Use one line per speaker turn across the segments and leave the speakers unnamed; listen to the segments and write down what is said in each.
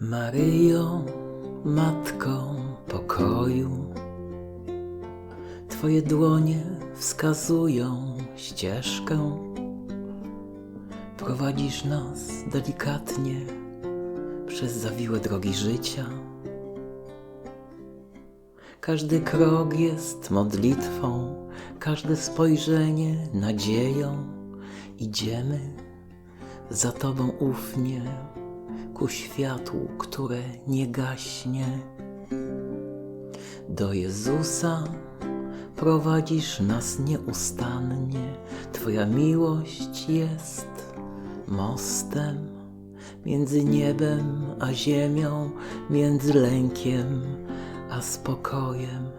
Maryjo, matko pokoju, Twoje dłonie wskazują ścieżkę. Prowadzisz nas delikatnie przez zawiłe drogi życia. Każdy krok jest modlitwą, każde spojrzenie nadzieją. Idziemy za Tobą ufnie ku światłu, które nie gaśnie. Do Jezusa prowadzisz nas nieustannie, Twoja miłość jest mostem między niebem a ziemią, między lękiem a spokojem.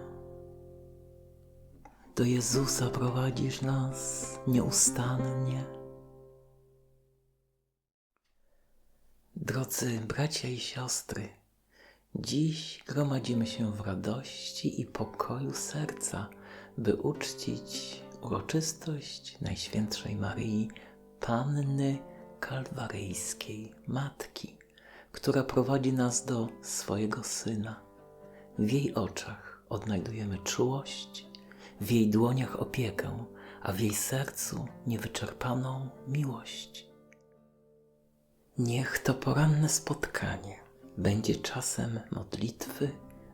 Do Jezusa prowadzisz nas nieustannie. Drodzy bracia i siostry, dziś gromadzimy się w radości i pokoju serca, by uczcić uroczystość Najświętszej Maryi, Panny Kalwaryjskiej, Matki, która prowadzi nas do swojego Syna. W jej oczach odnajdujemy czułość, w jej dłoniach opiekę, a w jej sercu niewyczerpaną miłość. Niech to poranne spotkanie będzie czasem modlitwy,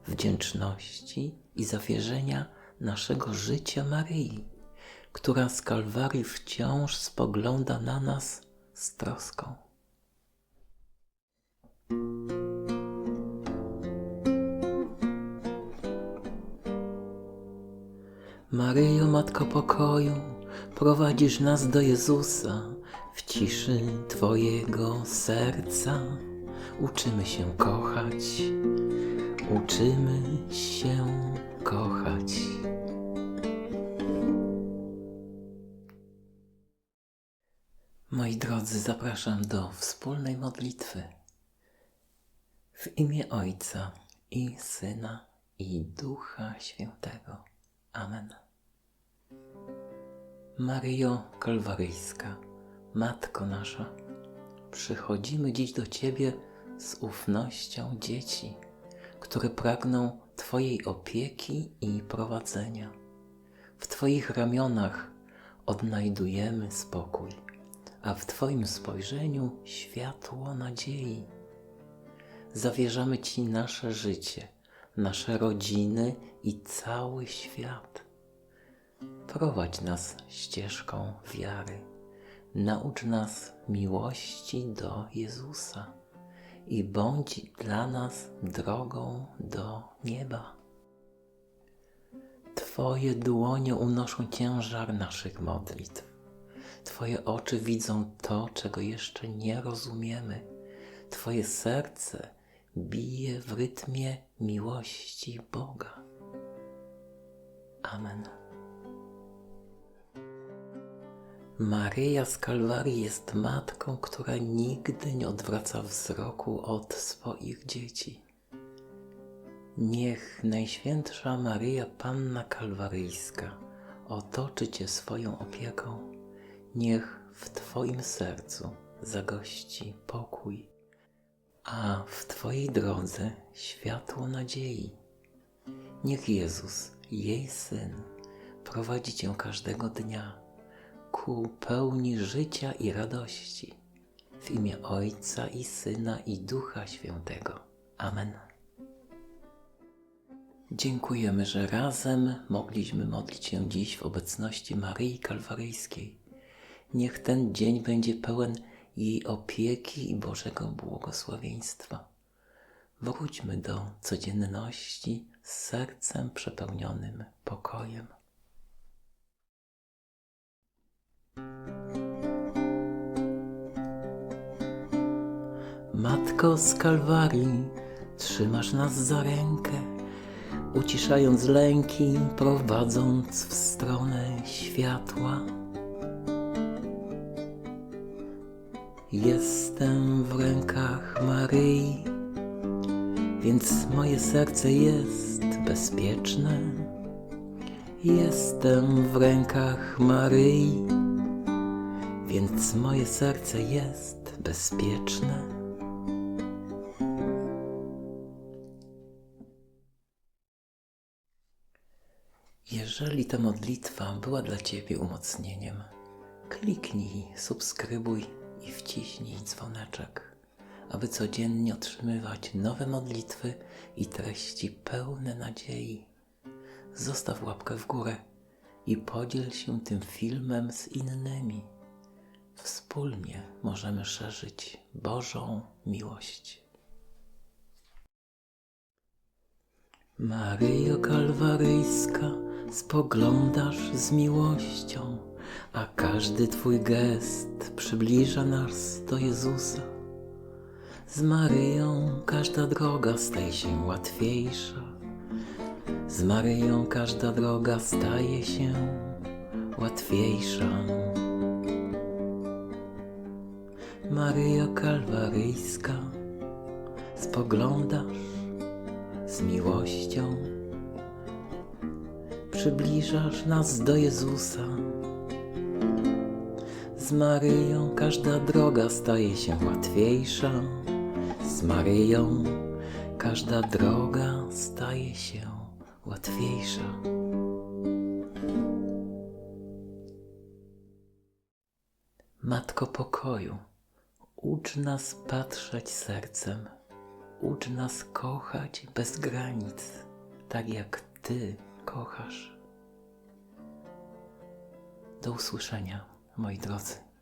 wdzięczności i zawierzenia naszego życia Maryi, która z Kalwarii wciąż spogląda na nas z troską. Maryjo, Matko Pokoju, prowadzisz nas do Jezusa w ciszy Twojego serca. Uczymy się kochać, uczymy się kochać. Moi drodzy, zapraszam do wspólnej modlitwy. W imię Ojca i Syna i Ducha Świętego. Amen. Maryjo Kalwaryjska, Matko nasza, przychodzimy dziś do Ciebie z ufnością dzieci, które pragną Twojej opieki i prowadzenia. W Twoich ramionach odnajdujemy spokój, a w Twoim spojrzeniu światło nadziei. Zawierzamy Ci nasze życie, nasze rodziny i cały świat. Prowadź nas ścieżką wiary. Naucz nas miłości do Jezusa i bądź dla nas drogą do nieba. Twoje dłonie unoszą ciężar naszych modlitw. Twoje oczy widzą to, czego jeszcze nie rozumiemy. Twoje serce bije w rytmie miłości Boga. Amen. Maryja z Kalwarii jest matką, która nigdy nie odwraca wzroku od swoich dzieci. Niech Najświętsza Maryja Panna Kalwaryjska otoczy Cię swoją opieką. Niech w Twoim sercu zagości pokój, a w Twojej drodze światło nadziei. Niech Jezus, jej Syn, prowadzi Cię każdego dnia ku pełni życia i radości. W imię Ojca i Syna i Ducha Świętego. Amen. Dziękujemy, że razem mogliśmy modlić się dziś w obecności Maryi Kalwaryjskiej. Niech ten dzień będzie pełen jej opieki i Bożego błogosławieństwa. Wróćmy do codzienności z sercem przepełnionym pokojem. Matko z Kalwarii, trzymasz nas za rękę, uciszając lęki, prowadząc w stronę światła. Jestem w rękach Maryi, więc moje serce jest bezpieczne. Jestem w rękach Maryi, więc moje serce jest bezpieczne. Jeżeli ta modlitwa była dla Ciebie umocnieniem, kliknij, subskrybuj i wciśnij dzwoneczek, aby codziennie otrzymywać nowe modlitwy i treści pełne nadziei. Zostaw łapkę w górę i podziel się tym filmem z innymi. Wspólnie możemy szerzyć Bożą miłość. Maryjo Kalwaryjska, spoglądasz z miłością, a każdy Twój gest przybliża nas do Jezusa. Z Maryją każda droga staje się łatwiejsza. Z Maryją każda droga staje się łatwiejsza. Maryjo Kalwaryjska, spoglądasz z miłością, przybliżasz nas do Jezusa. Z Maryją każda droga staje się łatwiejsza. Z Maryją każda droga staje się łatwiejsza. Matko pokoju, ucz nas patrzeć sercem, ucz nas kochać bez granic, tak jak Ty kochasz. Do usłyszenia, moi drodzy.